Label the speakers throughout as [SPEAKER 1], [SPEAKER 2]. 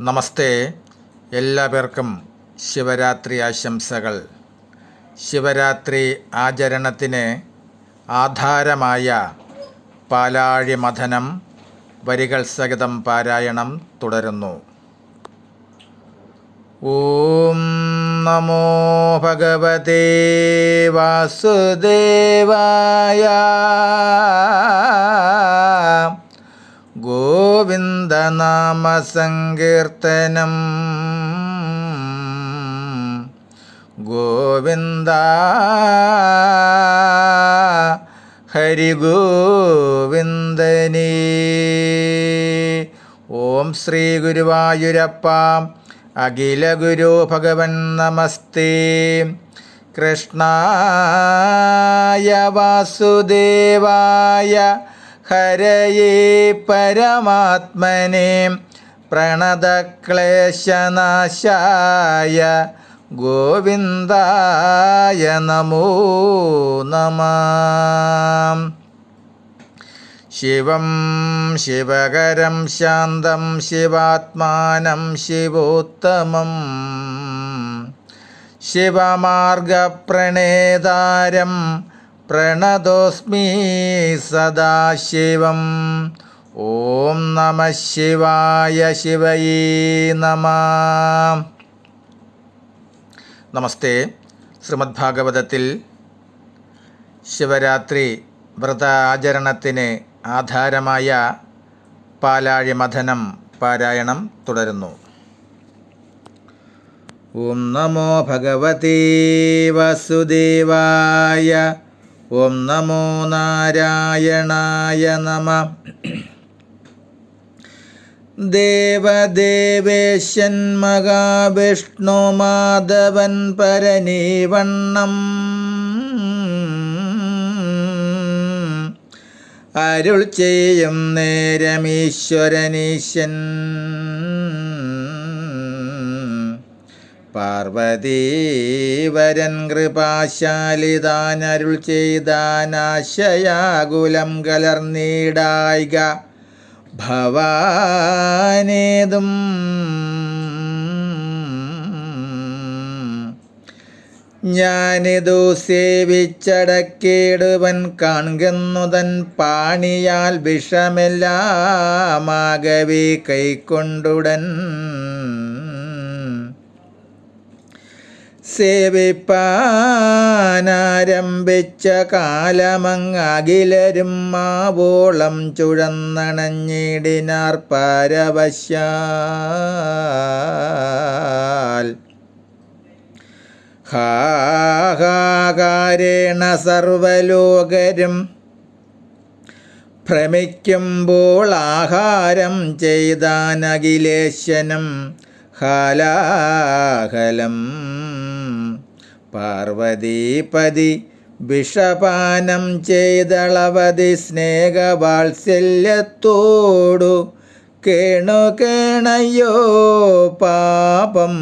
[SPEAKER 1] നമസ്തേ. എല്ലാ പേർക്കും ശിവരാത്രി ആശംസകൾ. ശിവരാത്രി ആചരണത്തിന് ആധാരമായ പാലാഴി മഥനം വരികൾ സഹിതം പാരായണം തുടരുന്നു. ഓം നമോ ഭഗവതേ വാസുദേവായ ഗോവിന്ദനാമസങ്കീർത്തനം ഗോവിന്ദ ഹരി ഗോവിന്ദനീ. ഓം ശ്രീ ഗുരുവായൂരപ്പ അഖില ഗുരു ഭഗവൻ നമസ്തേ. കൃഷ്ണായ വാസുദേവായ ഹരയേ പരമാത്മനെ. പ്രണതക്ലേശനാശായ ഗോവിന്ദായ നമോ നമ. ശിവം ശിവകരം ശാന്തം ശിവാത്മാനം ശിവോത്തമം. ശിവമാർഗപ്രണേതാരം പ്രണതോസ്മി സദാശിവം. ഓം നമ ശിവായ ശിവയേ നമ. നമസ്തേ. ശ്രീമദ് ഭാഗവതത്തിൽ ശിവരാത്രി വ്രത ആചരണത്തിന് ആധാരമായ പാലാഴി മഥനം പാരായണം തുടരുന്നു. ഓം നമോ ഭഗവതീ വസുദേവായ ഓം നമോ നാരായണായ നമ. ദേവദേവേശൻ മഹാവിഷ്ണു മാധവൻ പരനീവണ്ണം അരുൾ ചെയ്യും നേരമീശ്വരനീശൻ. പാർവതീവരൻ കൃപാശാലിതാനരുൾ ചെയ്താനാശയാകുലം കലർന്നീടായിക ഭവാനേതും. ഞാനിതു സേവിച്ചടക്കേടുവൻ കാൺകുന്നുതൻ പാണിയാൽ വിഷമെല്ലാമാകവേ കൈക്കൊണ്ടുടൻ സേവിപ്പാനാരംഭിച്ച കാലമങ്ങകിലരും മാവോളം ചുഴന്നണഞ്ഞിടിനാർ പരവശ ഹാഹാകാരേണ സർവലോകരും ഭ്രമിക്കുമ്പോൾ ആഹാരം ചെയ്താനഖിലേശനം ഹാലാഹലം. പാർവതീപതി വിഷപാനം ചെയ്തളവതി സ്നേഹവാത്സല്യത്തോടു കേണു കേണയോ പാപം.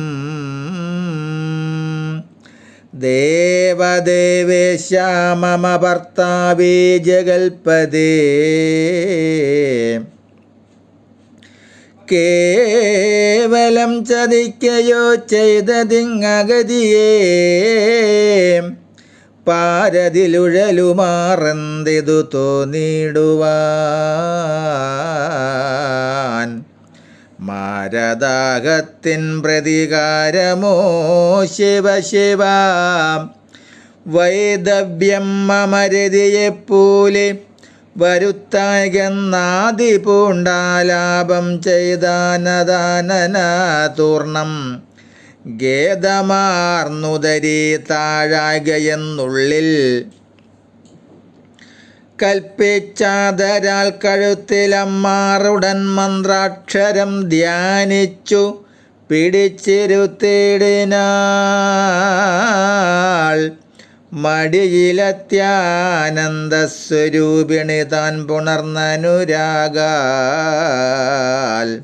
[SPEAKER 1] ദേവദേവേശാമമ ഭർത്താവേ ജഗൽപദേ കേവലം ചതിക്കയോ ചെയ്തതിങ്ങതിയെ പാരതിലുഴലുമാറന്തിതു തോന്നിടുവാൻ. മാരദാഹത്തിൻ പ്രതികാരമോ ശിവ ശിവ. വൈദവ്യം അമരതിയെപ്പോലെ വരുത്തായകന്നാദി പൂണ്ടാലാപം ചെയ്താനദാനന തൂർണം. ഗേദമാർന്നുതരി താഴാകയെന്നുള്ളിൽ കൽപ്പിച്ചാതരാൽ കഴുത്തിലമ്മാറുടൻ മന്ത്രാക്ഷരം ധ്യാനിച്ചു പിടിച്ചിരുത്തിടിനാൾ മടിയിലെത്യാനന്ദസ്വരൂപിണി താൻ പുണർന്നനുരാഗാൽ.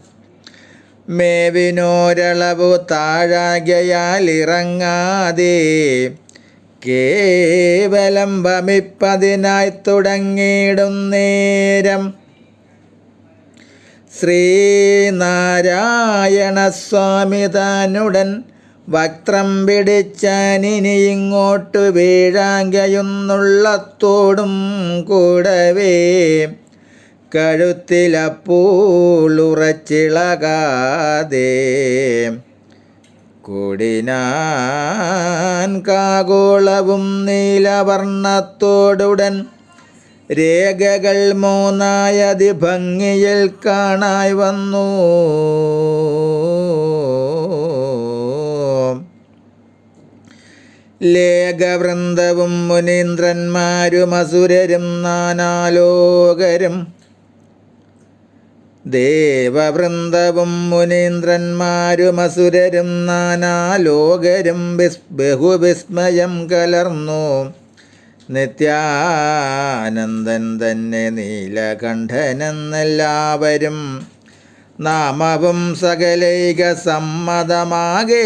[SPEAKER 1] മേവിനോരളവു താഴാകയാൽ ഇറങ്ങാതെ കേവലം വമിപ്പതിനായി തുടങ്ങിയിടും നേരം. ശ്രീനാരായണസ്വാമി താനുടൻ വക്രം പിടിച്ചാനിനി ഇങ്ങോട്ട് വീഴാങ്കയുന്നുള്ളത്തോടും കൂടവേ. കഴുത്തിലപ്പൂളുറച്ചിളകാതെ കൂടിനാൻ കാഗോളവും നീലവർണത്തോടുടൻ രേഖകൾ മൂന്നായതി ഭംഗിയിൽ കാണായി വന്നു. ലേഖവൃന്ദവും മുനീന്ദ്രന്മാരും അസുരരും നാനാലോകരും. ദേവവൃന്ദവും മുനീന്ദ്രന്മാരും അസുരരും നാനാലോകരും വിസ് ബഹുവിസ്മയം കലർന്നു. നിത്യാനന്ദൻ തന്നെ നീലകണ്ഠനെന്നെല്ലാവരും നാമവും സകലൈക സമ്മതമാകേ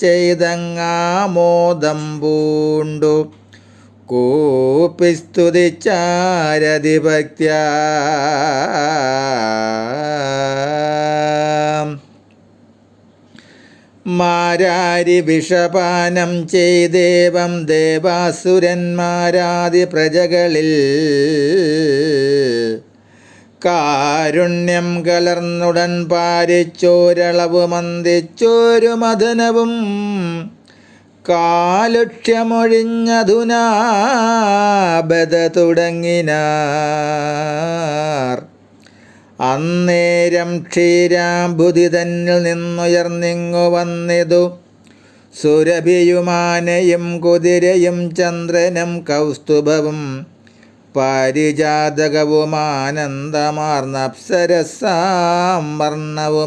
[SPEAKER 1] ചെയ്തങ്ങാമോദം പൂണ്ടു. കൂപ്പിസ്തുതിച്ചാരതിഭക്ത്യ മാരാരി വിഷപാനം ചെയ്തേവം ദേവാസുരന്മാരാദി പ്രജകളിൽ കാരുണ്യം കലർന്നുടൻ പാരിച്ചോരളവ് മന്ദിച്ചോരു മദനവും കാലുഷ്യമൊഴിഞ്ഞതുനാബത തുടങ്ങിനാർ. അന്നേരം ക്ഷീരാംബുധി തന്നിൽ നിന്നുയർന്നിങ്ങു വന്നിതു. സുരഭിയുമാനയും കുതിരയും ചന്ദ്രനും കൗസ്തുഭവും പാരിജാതകവുമാനന്ദമാർന്ന അപ്സരസാം വർണവുമനുക്രമാൽ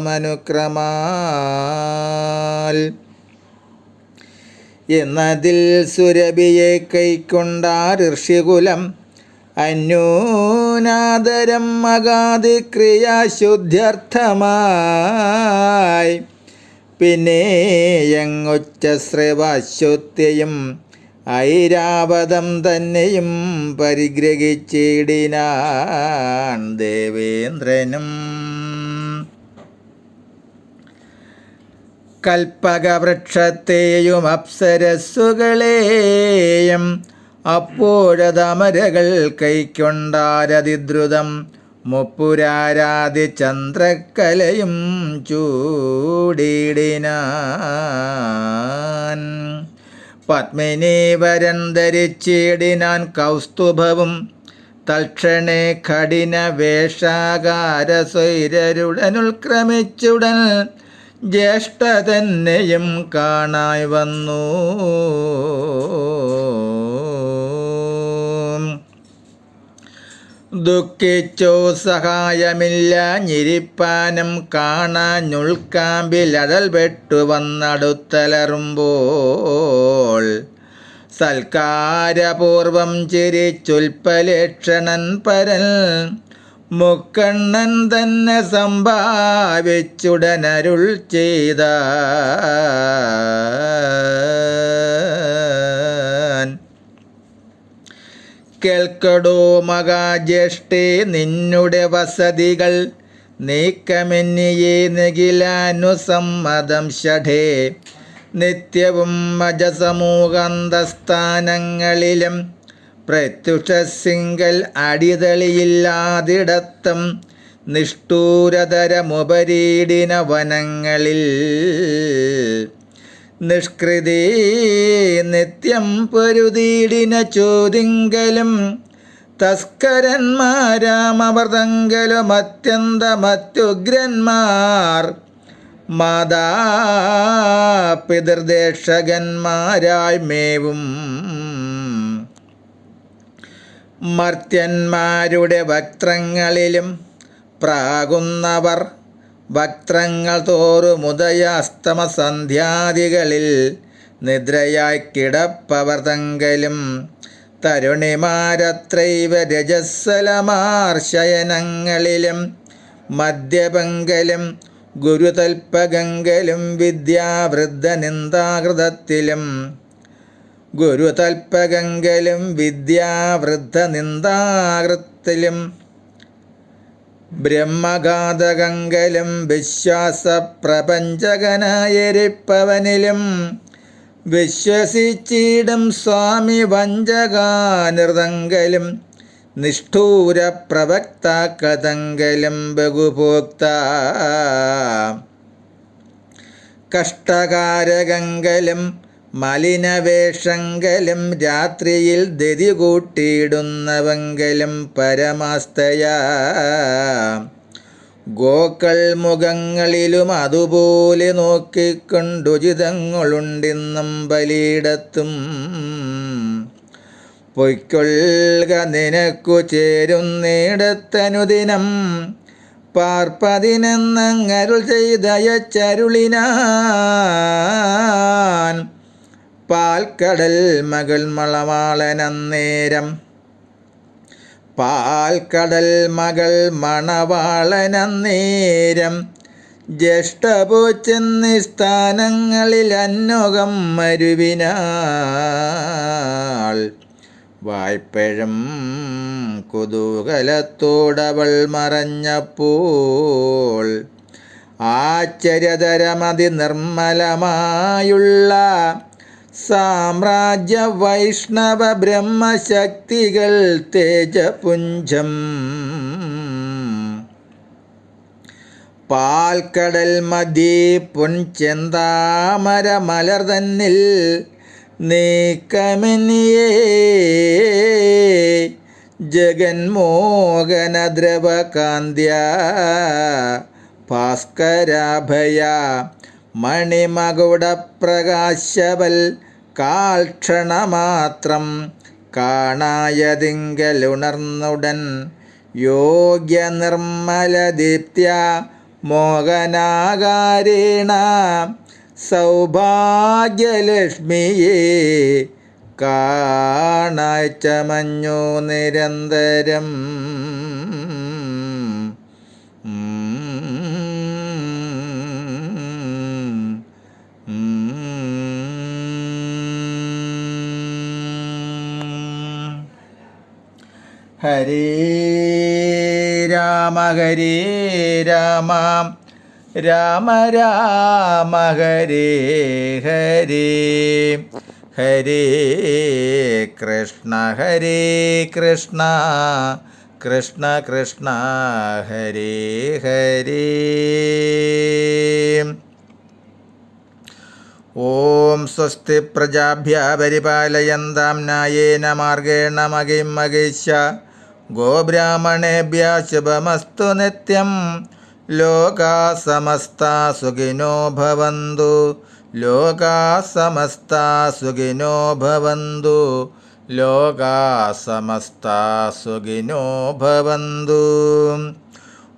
[SPEAKER 1] എന്നതിൽ സുരഭിയെ കൈക്കൊണ്ടാർഷികുലം അന്യൂനാദരം മകാതിക്രിയാശുദ്ധ്യർത്ഥമായി പിന്നെ യങ്ങുച്ച ശ്രവാശ്വത്യയും ഐരാവതം തന്നെയും പരിഗ്രഹിച്ചിടിനാൻ ദേവേന്ദ്രനും. കൽപ്പകവൃക്ഷത്തെയും അപ്സരസ്സുകളെയും അപ്പോഴതമരകൾ കൈക്കൊണ്ടാരതിദ്രുതം മുപ്പുരാരാതി ചന്ദ്രക്കലയും ചൂടിയിടിനാൻ പത്മിനീവരൻ ധരിച്ചിടിനാൻ കൗസ്തുഭവും. തൽക്ഷണേ കഠിന വേഷാകാര സ്വൈരരുടനുൽക്രമിച്ചുടൻ ജ്യേഷ്ഠ തന്നെയും കാണായി വന്നു. ദുഃഖിച്ചോ സഹായമില്ല ഞിരിപ്പാനും കാണാഞ്ഞുൾക്കാമ്പിലടൽ വെട്ടു വന്നടുത്തലറുമ്പോൾ. സൽക്കാരപൂർവം ചിരിച്ചുൽപ്പലക്ഷണൻ പരൽ മുക്കണ്ണൻ തന്നെ സംഭാവിച്ചുടനരുൾ ചെയ്ത കേൾക്കടോ മകാജ്യേഷ്ഠേ നിന്നുടെ വസതികൾ. നീക്കമെന്നിയെ നെകിലാനുസമ്മതം ഷഠേ. നിത്യവും മജസമൂഹന്തസ്ഥാനങ്ങളിലും പ്രത്യുഷസിങ്കൽ അടിതളിയില്ലാതിടത്തം നിഷ്ഠൂരതരമുപരീടിന വനങ്ങളിൽ നിഷ്കൃതി നിത്യം പൊരുതീടിന ചോദിങ്കലും തസ്കരന്മാരാമവർതങ്കലും അത്യന്തമത്യുഗ്രന്മാർ. മാതാപിതൃദേശകന്മാരായി മർത്യന്മാരുടെ വക്ത്രങ്ങളിലും പ്രാകുന്നവർ വക്ത്രങ്ങൾ തോറും ഉദയാസ്തമ സന്ധ്യാദികളിൽ നിദ്രയായി കിടപ്പവർത്തങ്കലും തരുണിമാരത്രൈവ രജസ്സലമാർശയനങ്ങളിലും മദ്യപങ്കലും ഗുരുതൽപ്പകങ്കലും വിദ്യാവൃദ്ധനിന്ദാകൃതത്തിലും ഗുരുതൽപ്പകങ്കലും ഗുരുതൽപകങ്കലും വിദ്യാവൃദ്ധ നിന്ദാകൃത്തിലും ബ്രഹ്മഘാതകങ്കലും വിശ്വാസപ്രപഞ്ചകനായിരിപ്പവനിലും വിശ്വസിച്ചിടും സ്വാമി വഞ്ചകാനൃതങ്കലും നിഷ്ഠൂര പ്രവക്താക്കതങ്കലും ബഹുഭോക്ത. കഷ്ടകാരകങ്കലും മലിനവേഷങ്കലും രാത്രിയിൽ ദതി കൂട്ടിയിടുന്നവങ്കലും പരമാസ്തയാ ഗോക്കൾ മുഖങ്ങളിലും അതുപോലെ നോക്കിക്കൊണ്ടുചിതങ്ങളുണ്ടിന്നും ബലിയിടത്തും. പൊയ്ക്കൊള്ളുക നിനക്കു ചേരുന്നിടത്തനുദിനം. പാർപ്പതിനെന്നങ്ങരുൾ ചെയ്തയച്ചരുളിനാൻ. പാൽക്കടൽ മകൾ മളവാളനന്നേരം. പാൽക്കടൽ മകൾ മണവാളനന്നേരം. സ്ഥാനങ്ങളിൽ അന്നോകം മരുവിനാൾ. വായ്പഴം കുതൂകലത്തോടവൾ മറഞ്ഞപ്പോൾ ആശ്ചര്യതരമതി നിർമ്മലമായുള്ള സാമ്രാജ്യ വൈഷ്ണവ ബ്രഹ്മശക്തികൾ തേജപുഞ്ചം. പാൽക്കടൽ മതി പൊൻചെന്താമര മലർ തന്നിൽ നീക്കമെനിയേ ജഗന്മോഹന ദ്രവകാന്ത്യ ഭാസ്കരാഭയ മണിമകുട പ്രകാശവൽ കാൽക്ഷണമാത്രം കാണായതിങ്കലുണർന്നുടൻ യോഗ്യ നിർമ്മല ദീപ്ത്യ മോഹനാകാരേണ സൗഭാഗ്യലക്ഷ്മിയെ കാണാച്ചമഞ്ഞു നിരന്തരം ഹരേ രാമ ഹരേ രാമ. രാമ രാമ ഹരേ ഹരേ. ഹരേ കൃഷ്ണ ഹരേ കൃഷ്ണ. കൃഷ്ണ കൃഷ്ണ ഹരേ ഹരേ. ഓം സ്വസ്തി പ്രജാഭ്യ പരിപാലയന്താം നായേന മാർഗേണ മകിം മകിഷ ഗോബ്രാഹ്മണേഭ്യ ശുഭമസ്തു നിത്യം. ലോകാ സമസ്ത സുഖിനോ ഭവന്തു. ലോകാ സമസ്ത സുഖിനോ ഭവന്തു. ലോകാ സമസ്ത സുഖിനോ ഭവന്തു.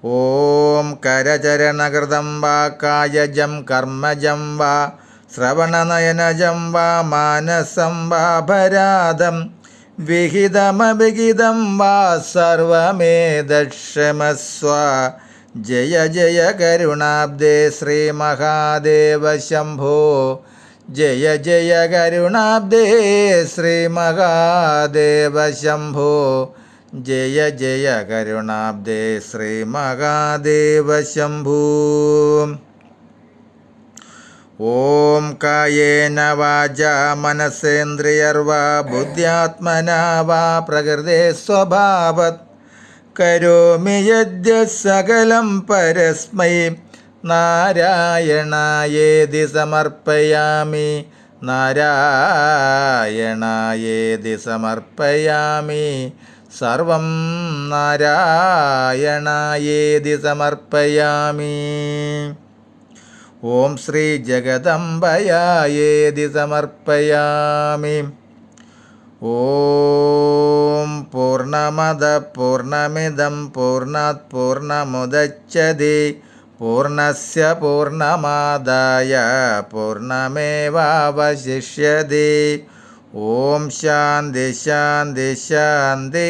[SPEAKER 1] ഓം കരചരണകൃതം വാ കർമ്മജം വാ. ശ്രവണനയനജം വാ മാനസം വാ ഭരാതം. विहितमभिहितं वा सर्वमे दक्षमस्व। जय जय करुणाब्दे श्रीमहादेव जय जय करुणाब्दे श्रीमहादेव शंभो जय जय करुणाब्दे श्रीमहादेव ഓം കായേന വാച മനസ്സേന്ദ്രിയർവാ ബുദ്ധ്യാത്മനാ വാ പ്രകൃതേ സ്വഭാവത്. കരോമി യജ്ഞ സകലം പരസ്മൈ. നാരായണായേതി സമർപ്പയാമി. നാരായണായേതി സമർപ്പയാമി. സർവം നാരായണായേതി സമർപ്പയാമി. ഓം ശ്രീ ജഗദംബയായേതി സമർപ്പയാമി. ഓം പൂർണമദ പൂർണമിദം പൂർണാത് പൂർണമുദച്യതി പൂർണസ്യ പൂർണമാദായ പൂർണമേവാവശിഷ്യതി. ഓം ശാന്തി ശാന്തി ശാന്തി